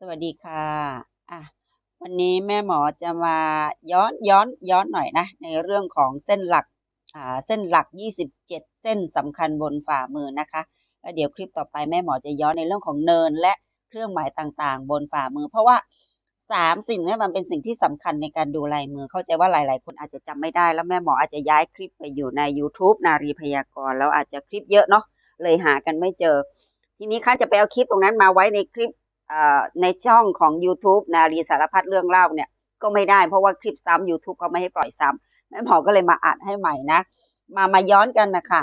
สวัสดีค่ะอะ วันนี้แม่หมอจะมาย้อนย้อนย้อนหน่อยนะ ในเรื่องของเส้นหลักอ่าเส้นหลัก 27 เส้นสำคัญบนฝ่ามือนะคะ แล้วเดี๋ยวคลิปต่อไปแม่หมอจะย้อนในเรื่องของเนินและเครื่องหมายต่างๆ บนฝ่ามือ เพราะว่าสามสิ่งนี้มันเป็นสิ่งที่สำคัญในการดูลายมือ เข้าใจว่าหลายๆ คนอาจจะจำไม่ได้ แล้วแม่หมออาจจะย้ายคลิปไปอยู่ใน YouTube นารีพยากรณ์แล้วอาจจะคลิปเยอะเนาะเลยหากันไม่เจอ ทีนี้คะจะไปเอาคลิปตรงนั้นมาไว้ในคลิป ในช่องของ YouTube นารีสารพัดเรื่องเล่าเนี่ยก็ไม่ได้เพราะว่าคลิปซ้ำ YouTube เขาไม่ให้ปล่อยซ้ำแม่หมอก็เลยมาอัดให้ใหม่นะ มามาย้อนกันนะคะ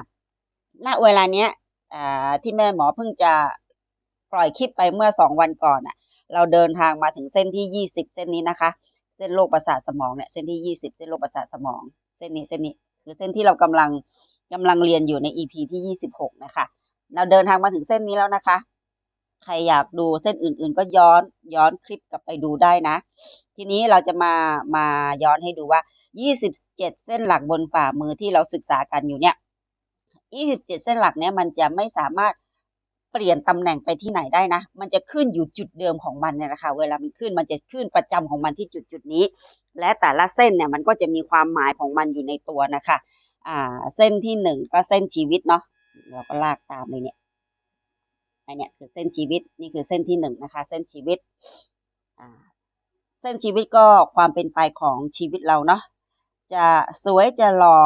ณเวลาเนี้ยที่แม่หมอเพิ่งจะปล่อยคลิปไปเมื่อสองวันก่อนอะเราเดินทางมาถึงเส้นที่ยี่สิบเส้นนี้นะคะ เส้นโรคประสาทสมองเนี่ยเส้นที่ยี่สิบเส้นโรคประสาทสมอง เส้นนี้เส้นนี้คือเส้นที่เรากำลังกำลังเรียนอยู่ใน EP ที่ยี่สิบหกนะคะ เราเดินทางมาถึงเส้นนี้แล้วนะคะ ใครอยากดูเส้นอื่นๆ ก็ย้อนย้อนคลิปกลับไปดูได้นะ ทีนี้เราจะมามาย้อนให้ดูว่า 27 เส้นหลักบนฝ่ามือที่เราศึกษากันอยู่เนี่ย 27 เส้นหลักเนี่ยมันจะไม่สามารถเปลี่ยนตำแหน่งไปที่ไหนได้นะ มันจะขึ้นอยู่จุดเดิมของมันเนี่ยนะคะ เวลามันขึ้นมันจะขึ้นประจำของมันที่จุดจุดนี้ และแต่ละเส้นเนี่ยมันก็จะมีความหมายของมันอยู่ในตัวนะคะ อ่า เส้นที่หนึ่งก็เส้นชีวิตเนาะ เราก็ลากตามเลยเนี่ย อันเนี้ยคือเส้นชีวิตนี่คือเส้นที่หนึ่งนะคะ เส้นชีวิตเส้นชีวิตก็ความเป็นไปของชีวิตเราเนาะจะสวยจะหล่อ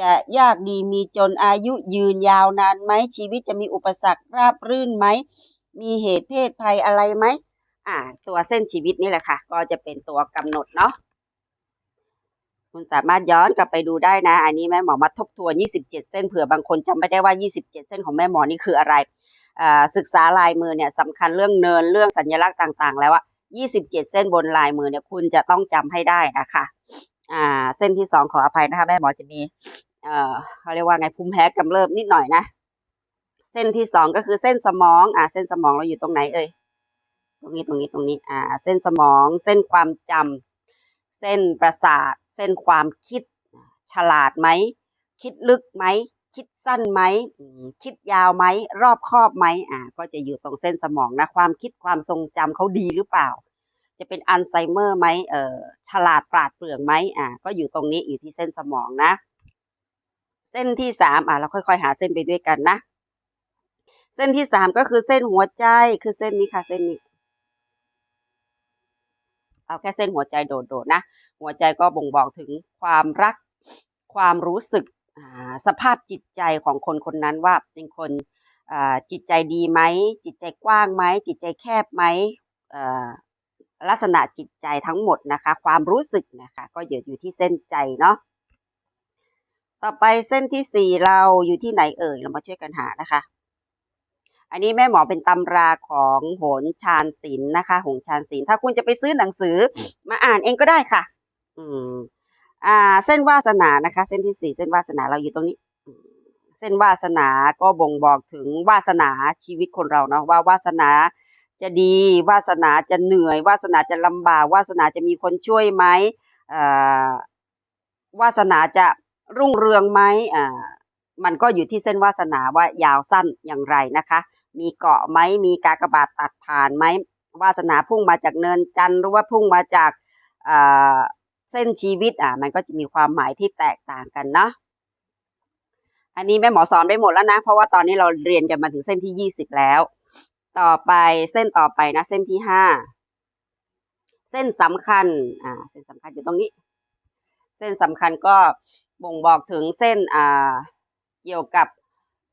จะยากดีมีจนอายุยืนยาวนานไหมชีวิตจะมีอุปสรรคราบรื่นไหมมีเหตุเพศภัยอะไรไหมอ่าตัวเส้นชีวิตนี่แหละค่ะ ก็จะเป็นตัวกำหนดเนาะคุณสามารถย้อนกลับไปดูได้นะ อันนี้แม่หมอมาทบทวน 27 เส้นเผื่อบางคนจำไม่ได้ว่า 27 เส้นของแม่หมอนี่คืออะไร ศึกษาลายมือเนี่ยสำคัญเรื่องเนินเรื่องสัญลักษณ์ต่างๆ แล้วอะ27 เส้นบนลายมือเนี่ยคุณจะต้องจำให้ได้นะคะอ่าเส้นที่สองขออภัยนะคะแม่หมอจะมีเอ่อเขาเรียกว่าไงภูมิแพ้กำเริบนิดหน่อยนะ เส้นที่สองก็คือเส้นสมองอ่าเส้นสมองเราอยู่ตรงไหนเอ่ยตรงนี้ตรงนี้ตรงนี้อ่าเส้นสมอง เส้นความจำเส้นประสาท เส้นความคิดฉลาดไหมคิดลึกไหม คิดสั้นไหมคิดยาวไหมรอบคอบไหมอ่าก็จะอยู่ตรงเส้นสมองนะความคิดความทรงจำเขาดีหรือเปล่า จะเป็นอัลไซเมอร์ไหมเอ่อฉลาดปราดเปรื่องไหมอ่าก็อยู่ตรงนี้อยู่ที่เส้นสมองนะ เส้นที่สามอ่าเราค่อย ๆ หาเส้นไปด้วยกันนะ เส้นที่สามก็คือเส้นหัวใจคือเส้นนี้ค่ะเส้นนี้เอาแค่เส้นหัวใจโดดๆนะ หัวใจก็บ่งบอกถึงความรัก ความรู้สึก สภาพจิตใจของคนคนนั้นว่าเป็นคนอ่าจิตใจดีไหม จิตใจกว้างไหม จิตใจแคบไหมเอ่อลักษณะจิตใจทั้งหมดนะคะ ความรู้สึกนะคะก็อยู่อยู่ที่เส้นใจเนาะต่อไปเส้นที่สี่เราอยู่ที่ไหนเอ่ยเรามาช่วยกันหานะคะ อันนี้แม่หมอเป็นตำราของโหนชาญศิลป์นะคะหงชาญศิลป์ถ้าคุณจะไปซื้อหนังสือมาอ่านเองก็ได้ค่ะ อืม อ่าเส้นวาสนานะคะ เส้นที่สี่เส้นวาสนาเราอยู่ตรงนี้ เส้นวาสนาก็บ่งบอกถึงวาสนาชีวิตคนเราเนาะว่าวาสนาจะดีวาสนาจะเหนื่อยวาสนาจะลำบากวาสนาจะมีคนช่วยไหมอ่าวาสนาจะรุ่งเรืองไหมอ่ามันก็อยู่ที่เส้นวาสนาว่ายาวสั้นอย่างไรนะคะ มีเกาะไหมมีกากบาทตัดผ่านไหมวาสนาพุ่งมาจากเนินจันทร์หรือว่าพุ่งมาจากอ่า เส้นชีวิตอะมันก็จะมีความหมายที่แตกต่างกันเนาะอันนี้แม่หมอสอนได้หมดแล้วนะ เพราะว่าตอนนี้เราเรียนกันมาถึงเส้นที่ยี่สิบแล้ว ต่อไปเส้นต่อไปนะเส้นที่ห้าเส้นสำคัญอ่าเส้นสำคัญอยู่ตรงนี้ เส้นสำคัญก็บ่งบอกถึงเส้นอ่าเกี่ยวกับ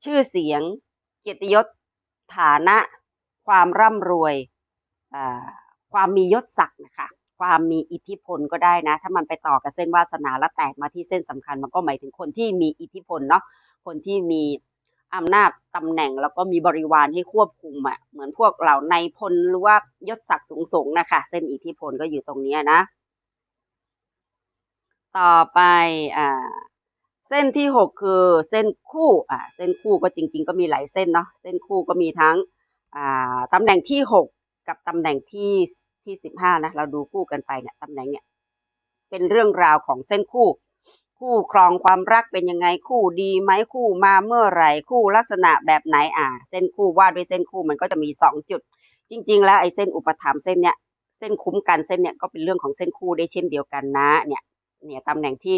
ชื่อเสียง เกียรติยศฐานะ ความร่ำรวยอ่าความมียศศักดิ์นะคะ ความมีอิทธิพลก็ได้นะ ถ้ามันไปต่อกับเส้นวาสนาแล้วแตกมาที่เส้นสำคัญ มันก็หมายถึงคนที่มีอิทธิพลเนาะคนที่มีอำนาจตำแหน่งแล้วก็มีบริวารให้ควบคุมอะเหมือนพวกเหล่านายพลหรือว่ายศศักดิ์สูงๆนะคะ เส้นอิทธิพลก็อยู่ตรงนี้นะ ต่อไปอ่าเส้นที่หกคือเส้นคู่อ่าเส้นคู่ก็จริง ๆ ก็มีหลายเส้นเนาะเส้นคู่ก็มีทั้งอ่าตำแหน่งที่หกกับตำแหน่งที่ ที่สิบห้านะเราดูคู่กันไปเนี่ยตำแหน่งเนี่ยเป็นเรื่องราวของเส้นคู่ คู่ครองความรักเป็นยังไงคู่ดีไหมคู่มาเมื่อไหร่คู่ลักษณะแบบไหนอ่า เส้นคู่วาดด้วยเส้นคู่มันก็จะมีสองจุด จริง ๆ แล้วไอ้เส้นอุปถัมภ์เส้นเนี้ยเส้นคุ้มกันเส้นเนี้ยก็เป็นเรื่องของเส้นคู่ได้เช่นเดียวกันนะเนี่ยเนี่ยตำแหน่งที่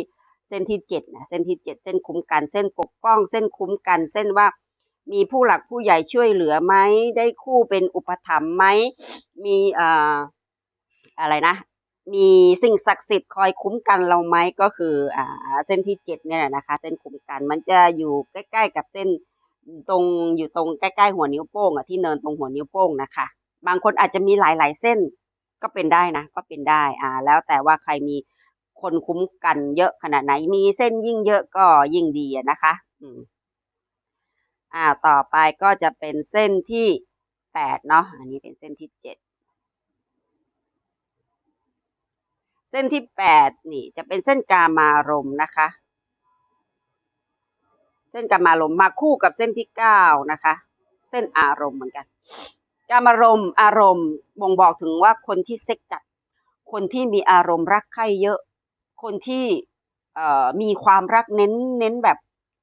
เส้นที่เจ็ดนะเส้นที่เจ็ดเส้นคุ้มกันเส้นปกป้อง เส้นคุ้มกันเส้นว่า มีผู้หลักผู้ใหญ่ช่วยเหลือไหมได้คู่เป็นอุปถัมภ์ไหมมีอ่ออะไรนะ มีสิ่งศักดิ์สิทธิ์คอยคุ้มกันเราไหมก็คืออ่าเส้นที่เจ็ดเนี่ยแหละนะคะ เส้นคุ้มกันมันจะอยู่ใกล้ ๆ กับเส้นตรงอยู่ตรงใกล้ๆหัวนิ้วโป้งอะที่เนินตรงหัวนิ้วโป้งนะคะ บางคนอาจจะมีหลายๆเส้นก็เป็นได้นะ ก็เป็นได้อ่าแล้วแต่ว่าใครมีคนคุ้มกันเยอะขนาดไหนมีเส้นยิ่งเยอะก็ยิ่งดีนะคะ อืม อ่าต่อไปก็จะเป็นเส้นที่แปดเนาะอันนี้เป็นเส้นที่เจ็ดเส้นที่แปดนี่จะเป็นเส้นกามารมณ์นะคะ เส้นกามารมณ์มาคู่กับเส้นที่เก้านะคะ เส้นอารมณ์เหมือนกัน กามารมณ์อารมณ์บ่งบอกถึงว่าคนที่เซ็กจัด คนที่มีอารมณ์รักใคร่เยอะ คนที่เอ่อมีความรักเน้นเน้นแบบ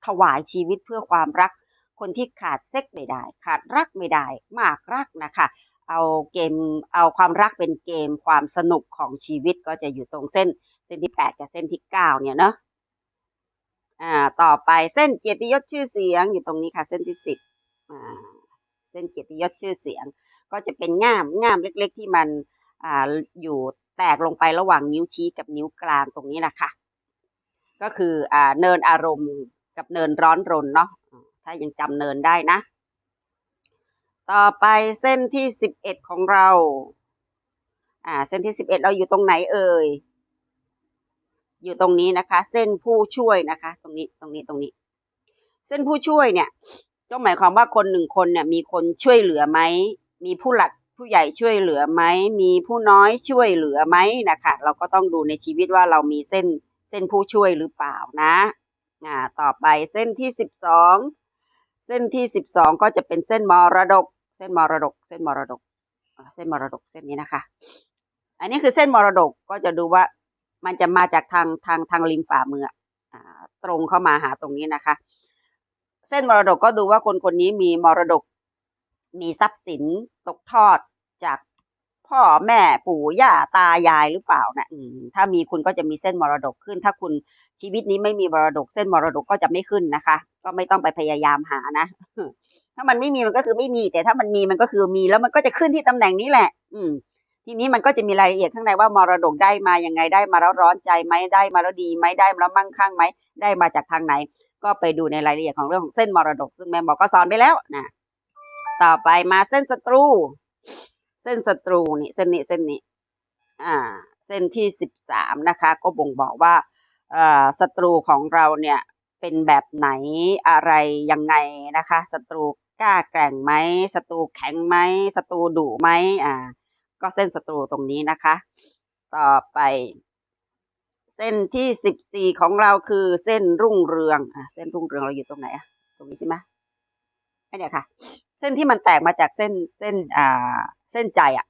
ถวายชีวิตเพื่อความรัก คนที่ขาดเซ็กไม่ได้ ขาดรักไม่ได้ มากรักนะคะ เอาเกมเอาความรักเป็นเกมความสนุกของชีวิตก็จะอยู่ตรงเส้นเส้นที่แปดกับเส้นที่เก้าเนี่ยเนาะอ่าต่อไปเส้นเกียรติยศชื่อเสียงอยู่ตรงนี้ค่ะเส้นที่สิบอ่าเส้นเกียรติยศชื่อเสียง ก็จะเป็นง่ามง่ามเล็ก ๆ ที่มันอ่าอยู่แตกลงไประหว่างนิ้วชี้กับนิ้วกลางตรงนี้นะคะก็คืออ่าเนินอารมณ์กับเนินร้อนรนเนาะ ถ้ายังจำเนินได้นะ ต่อไปเส้นที่สิบเอ็ดของเรา อ่า เส้นที่สิบเอ็ดเราอยู่ตรงไหนเอ่ย อยู่ตรงนี้นะคะ เส้นผู้ช่วยนะคะ ตรงนี้ ตรงนี้ ตรงนี้ เส้นผู้ช่วยเนี่ยก็หมายความว่าคนหนึ่งคนเนี่ยมีคนช่วยเหลือไหม มีผู้หลักผู้ใหญ่ช่วยเหลือไหม มีผู้น้อยช่วยเหลือไหมนะคะ เราก็ต้องดูในชีวิตว่าเรามีเส้นเส้นผู้ช่วยหรือเปล่านะอ่าต่อไปเส้นที่สิบสอง เส้นที่สิบสองก็จะเป็นเส้นมรดก เส้นมรดก เส้นมรดก เส้นมรดกเส้นนี้นะคะ อันนี้คือเส้นมรดกก็จะดูว่ามันจะมาจากทางทางทางริมฝ่ามือตรงเข้ามาหาตรงนี้นะคะ เส้นมรดกก็ดูว่าคนคนนี้มีมรดก มีทรัพย์สินตกทอดจากพ่อแม่ปู่ย่าตายายหรือเปล่านะถ้ามีคุณก็จะมีเส้นมรดกขึ้น ถ้าคุณชีวิตนี้ไม่มีมรดก เส้นมรดกก็จะไม่ขึ้นนะคะ ก็ไม่ต้องไปพยายามหานะ ถ้ามันไม่มีมันก็คือไม่มี แต่ถ้ามันมีมันก็คือมีแล้วมันก็จะขึ้นที่ตำแหน่งนี้แหละ อืม ทีนี้มันก็จะมีรายละเอียดข้างในว่ามรดกได้มายังไงได้มาแล้วร้อนใจไหมได้มาแล้วดีไหมได้มาแล้วมั่งคั่งไหมได้มาจากทางไหน ก็ไปดูในรายละเอียดของเรื่องของเส้นมรดก ซึ่งแม่หมอก็สอนไปแล้วนะต่อไปมาเส้นศัตรู เส้นศัตรูนี่เส้นนี้เส้นนี้อ่า เส้นที่สิบสามนะคะ ก็บ่งบอกว่าอ่อศัตรูของเราเนี่ย เป็นแบบไหนอะไรยังไงนะคะศัตรูกล้าแกร่งไหมศัตรูแข็งไหมศัตรูดุไหมอ่า ก็เส้นศัตรูตรงนี้นะคะ ต่อไป เส้นที่สิบสี่ของเราคือเส้นรุ่งเรืองอะเส้นรุ่งเรืองเราอยู่ตรงไหนอะตรงนี้ใช่ไหมไม่เนี่ยค่ะ เส้นที่มันแตกมาจากเส้นเส้นอ่าเส้นใจอะ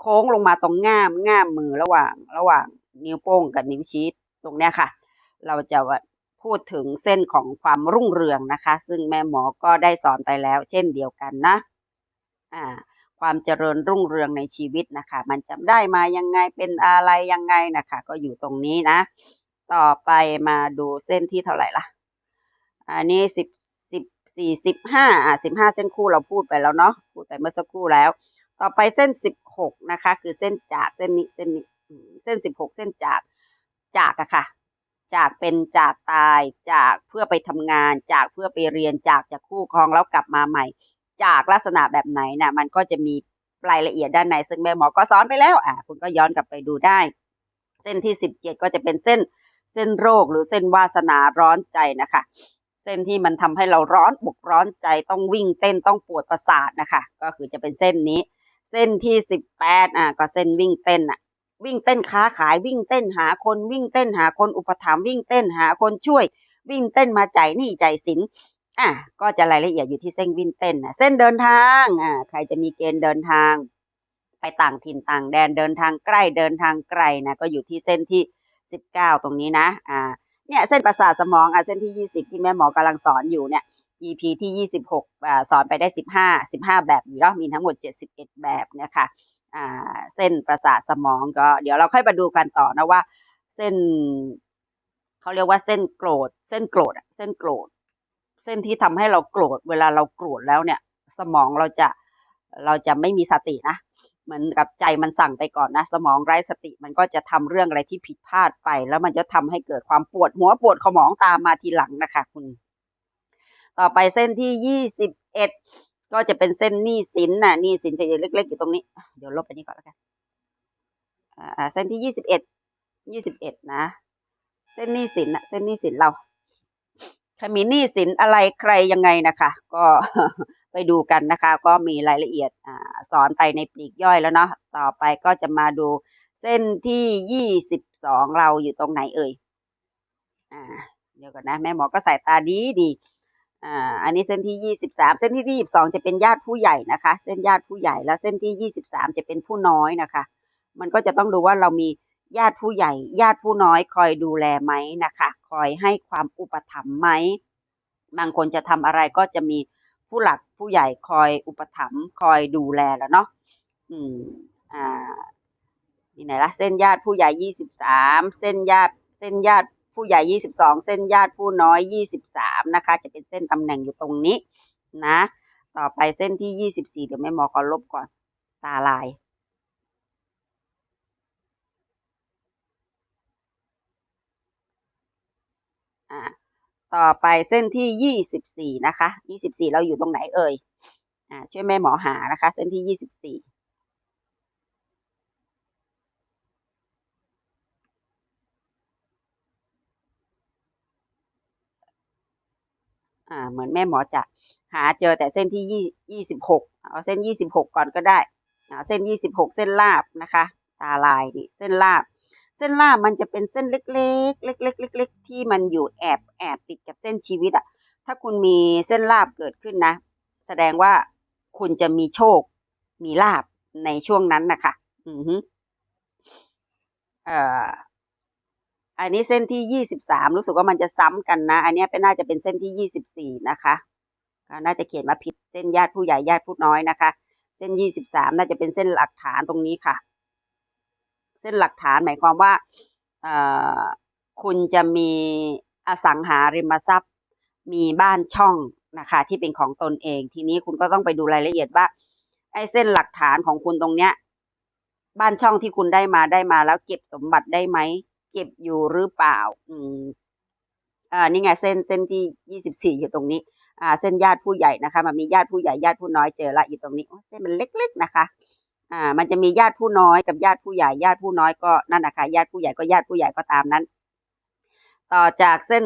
โค้งลงมาตรงง่ามง่ามมือระหว่าง ระหว่างนิ้วโป้งกับนิ้วชี้ตรงเนี้ยค่ะ เราจะ พูดถึงเส้นของความรุ่งเรืองนะคะ ซึ่งแม่หมอก็ได้สอนไปแล้วเช่นเดียวกันนะอ่าความเจริญรุ่งเรืองในชีวิตนะคะ มันจะได้มายังไงเป็นอะไรยังไงนะคะ ก็อยู่ตรงนี้นะ ต่อไปมาดูเส้นที่เท่าไหร่ละอันนี้สิบสิบสี่สิบห้าอ่าสิบห้าเส้นคู่เราพูดไปแล้วเนาะพูดไปเมื่อสักครู่แล้ว ต่อไปเส้นสิบหกนะคะ คือเส้นจากเส้นนี้เส้นนี้เส้นสิบหกเส้นจากจากอะค่ะ จากเป็นจากตายจากเพื่อไปทำงาน จากเพื่อไปเรียนจากจากคู่ครองแล้วกลับมาใหม่ จากลักษณะแบบไหนน่ะมันก็จะมีรายละเอียดด้านในซึ่งแม่หมอก็สอนไปแล้วอ่าคุณก็ย้อนกลับไปดูได้ เส้นที่สิบเจ็ดก็จะเป็นเส้นเส้นโรคหรือเส้นวาสนาร้อนใจนะคะ เส้นที่มันทำให้เราร้อนบกร้อนใจต้องวิ่งเต้นต้องปวดประสาทนะคะ ก็คือจะเป็นเส้นนี้ เส้นที่สิบแปดอะก็เส้นวิ่งเต้นอะ วิ่งเต้นค้าขายวิ่งเต้นหาคนวิ่งเต้นหาคนอุปถัมภ์วิ่งเต้นหาคนช่วย วิ่งเต้นมาจ่ายหนี้จ่ายสินอะก็จะรายละเอียดอยู่ที่เส้นวิ่งเต้นนะเส้นเดินทางอ่าใครจะมีเกณฑ์เดินทาง ไปต่างถิ่นต่างแดนเดินทางใกล้เดินทางไกลนะก็อยู่ที่เส้นที่สิบเก้าตรงนี้นะอ่าเนี่ยเส้นประสาทสมองอะเส้นที่ยี่สิบที่แม่หมอกำลังสอนอยู่เนี่ย EP ที่ 26อ่าสอนไปได้ 15 15 แบบอยู่แล้วมีทั้งหมด 71 แบบเนี่ยค่ะอ่า เส้นประสาทสมองก็เดี๋ยวเราค่อยมาดูกันต่อนะว่า เส้นเขาเรียกว่าเส้นโกรธ เส้นโกรธเส้นโกรธ เส้นที่ทำให้เราโกรธ เวลาเราโกรธแล้วเนี่ย สมองเราจะเราจะไม่มีสตินะเหมือนกับใจมันสั่งไปก่อนนะ สมองไร้สติมันก็จะทำเรื่องอะไรที่ผิดพลาดไป แล้วมันจะทำให้เกิดความปวดหัวปวดสมองตามมาทีหลังนะคะ คุณ ต่อไปเส้นที่ยี่สิบเอ็ด ก็จะเป็นเส้นหนี้สินน่ะหนี้สินจะอยู่เล็กๆอยู่ตรงนี้ เดี๋ยวลบไปนี้ก่อนแล้วกันอ่าเส้นที่ยี่สิบเอ็ดยี่สิบเอ็ดนะ เส้นหนี้สินน่ะเส้นหนี้สินเราใครมีหนี้สินอะไรใครยังไงนะคะ ก็ไปดูกันนะคะ ก็มีรายละเอียดอ่าสอนไปในปลีกย่อยแล้วเนาะต่อไปก็จะมาดูเส้นที่ยี่สิบสองเราอยู่ตรงไหนเอ่ยอ่าเดี๋ยวก่อนนะ แม่หมอก็ใสายตาดีดี อ่าอันนี้เส้นที่ยี่สิบสามเส้นที่ยี่สิบสองจะเป็นญาติผู้ใหญ่นะคะ เส้นญาติผู้ใหญ่แล้วเส้นที่ยี่สิบสามจะเป็นผู้น้อยนะคะ มันก็จะต้องดูว่าเรามีญาติผู้ใหญ่ ญาติผู้น้อยคอยดูแลไหมนะคะ คอยให้ความอุปถัมภ์ไหมบางคนจะทำอะไรก็จะมีผู้หลักผู้ใหญ่คอยอุปถัมภ์คอยดูแลแล้วเนาะอืมอ่านี่ไหนละเส้นญาติผู้ใหญ่ยี่สิบสามเส้นญาติเส้นญาติ ผู้ใหญ่ 22 เส้นญาติผู้น้อย 23 นะคะ จะเป็นเส้นตำแหน่งอยู่ตรงนี้นะ ต่อไปเส้นที่ 24 เดี๋ยวแม่หมอขอลบก่อนตาลาย อ่าต่อไปเส้นที่ 24 นะคะ 24 เราอยู่ตรงไหนเอ่ย อ่าช่วยแม่หมอหานะคะ เส้นที่ 24 อ่าเหมือนแม่หมอจะหาเจอแต่เส้นที่ยี่ยี่สิบหกเอาเส้นยี่สิบหกก่อนก็ได้อ่าเส้นยี่สิบหกเส้นลาบนะคะ ตาลายนี่เส้นลาบ เส้นลาบมันจะเป็นเส้นเล็กๆ เล็กๆเล็กๆที่มันอยู่แอบแอบติดกับเส้นชีวิตอะถ้าคุณมีเส้นลาบเกิดขึ้นนะ แสดงว่าคุณจะมีโชค มีลาบในช่วงนั้นนะคะอือฮึเอ่อ อันนี้เส้นที่ยี่สิบสามรู้สึกว่ามันจะซ้ำกันนะ อันนี้เป็นน่าจะเป็นเส้นที่ยี่สิบสี่นะคะ น่าจะเขียนมาผิดเส้นญาติผู้ใหญ่ญาติผู้น้อยนะคะ เส้นยี่สิบสามน่าจะเป็นเส้นหลักฐานตรงนี้ค่ะ เส้นหลักฐานหมายความว่าคุณจะมีอสังหาริมทรัพย์ มีบ้านช่องนะคะที่เป็นของตนเอง ทีนี้คุณก็ต้องไปดูรายละเอียดว่าไอ้เส้นหลักฐานของคุณตรงเนี้ยบ้านช่องที่คุณได้มาได้มาแล้วเก็บสมบัติได้ไหม เก็บอยู่หรือเปล่า อืมอ่านี่ไงเส้นเส้นที่ยี่สิบสี่อยู่ตรงนี้ อ่า เส้นญาติผู้ใหญ่นะคะมันมีญาติผู้ใหญ่ญาติผู้น้อยเจอละอยู่ตรงนี้โอ้เส้นมันเล็ก ๆนะคะ อ่า มันจะมีญาติผู้น้อยกับญาติผู้ใหญ่ญาติผู้น้อยก็นั่นนะคะญาติผู้ใหญ่ก็ญาติผู้ใหญ่ก็ตามนั้น ต่อจากเส้น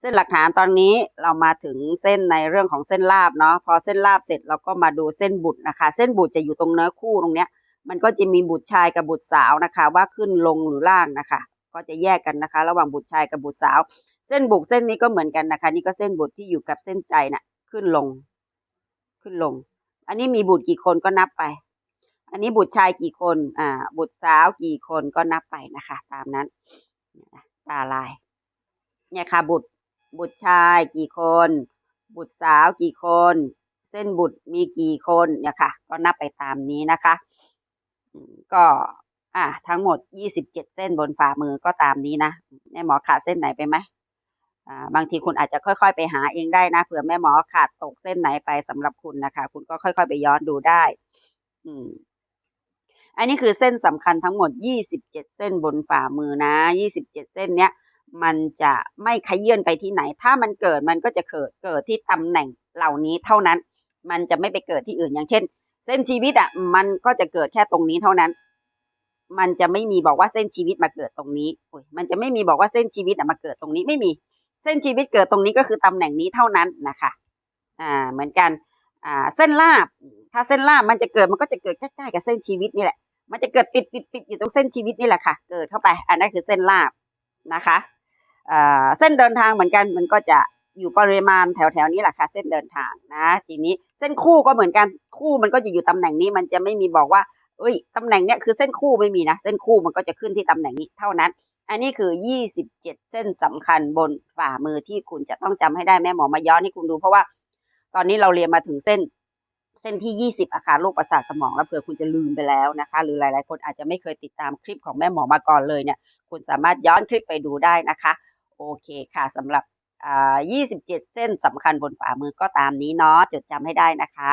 เส้นหลักฐานตอนนี้เรามาถึงเส้นในเรื่องของเส้นลาบเนาะพอเส้นลาบเสร็จเราก็มาดูเส้นบุตรนะคะ เส้นบุตรจะอยู่ตรงเนื้อคู่ตรงเนี้ย มันก็จะมีบุตรชายกับบุตรสาวนะคะ ว่าขึ้นลงหรือล่างนะคะ ก็จะแยกกันนะคะ ระหว่างบุตรชายกับบุตรสาว เส้นบุกเส้นนี้ก็เหมือนกันนะคะ นี่ก็เส้นบุตรที่อยู่กับเส้นใจน่ะขึ้นลง ขึ้นลง อันนี้มีบุตรกี่คนก็นับไป อันนี้บุตรชายกี่คนอ่าบุตรสาวกี่คนก็นับไปนะคะ ตามนั้นตาลายเนี่ยค่ะบุตรบุตรชายกี่คน บุตรสาวกี่คน เส้นบุตรมีกี่คนเนี่ยค่ะ ก็นับไปตามนี้นะคะ ก็ อ่าทั้งหมด 27 เส้นบนฝ่ามือก็ตามนี้นะแม่หมอขาดเส้นไหนไปไหมอ่าบางทีคุณอาจจะค่อยๆ ไปหาเองได้นะเผื่อแม่หมอขาดตกเส้นไหนไปสำหรับคุณนะคะ คุณก็ค่อย ๆ ไปย้อนดูได้ อืมอันนี้คือเส้นสำคัญทั้งหมด 27 เส้นบนฝ่ามือนะ 27 เส้นเนี้ยมันจะไม่ขยื่นไปที่ไหน ถ้ามันเกิดมันก็จะเกิดเกิดที่ตำแหน่งเหล่านี้เท่านั้น มันจะไม่ไปเกิดที่อื่นอย่างเช่น เส้นชีวิตอะมันก็จะเกิดแค่ตรงนี้เท่านั้น มันจะไม่มีบอกว่าเส้นชีวิตมาเกิดตรงนี้อยมันจะไม่มีบอกว่าเส้นชีวิตมาเกิดตรงนี้ไม่มี เส้นชีวิตเกิดตรงนี้ก็คือตำแหน่งนี้เท่านั้นนะคะอ่าเหมือนกันอ่าเส้นลาบ ถ้าเส้นลาบมันจะเกิดมันก็จะเกิดใกล้ๆกับเส้นชีวิตนี่แหละ มันจะเกิดติดติดติดอยู่ตรงเส้นชีวิตนี่แหละค่ะ เกิดเข้าไป อันนั้นคือเส้นลาบนะคะอ่าเส้นเดินทางเหมือนกันมันก็จะอยู่ปริมาณแถวๆนี้แหละค่ะเส้นเดินทางนะทีนี้เส้นคู่ก็เหมือนกันคู่มันก็จะอยู่ตำแหน่งนี้มันจะไม่มีบอกว่า เอ้ยตำแหน่งเนี้ยคือเส้นคู่ไม่มีนะ เส้นคู่มันก็จะขึ้นที่ตำแหน่งนี้เท่านั้น อันนี้คือ 27 เส้นสำคัญบนฝ่ามือที่คุณจะต้องจำให้ได้แม่หมอมาย้อนให้คุณดู เพราะว่าตอนนี้เราเรียนมาถึงเส้นเส้นที่ 20 อาการโรคประสาทสมองแล้วเผื่อคุณจะลืมไปแล้วนะคะ หรือหลาย ๆ คนอาจจะไม่เคยติดตามคลิปของแม่หมอมาก่อนเลยเนี่ย คุณสามารถย้อนคลิปไปดูได้นะคะ โอเคค่ะสำหรับ 27 เส้นสำคัญบนฝ่ามือก็ตามนี้เนาะจดจำให้ได้นะคะ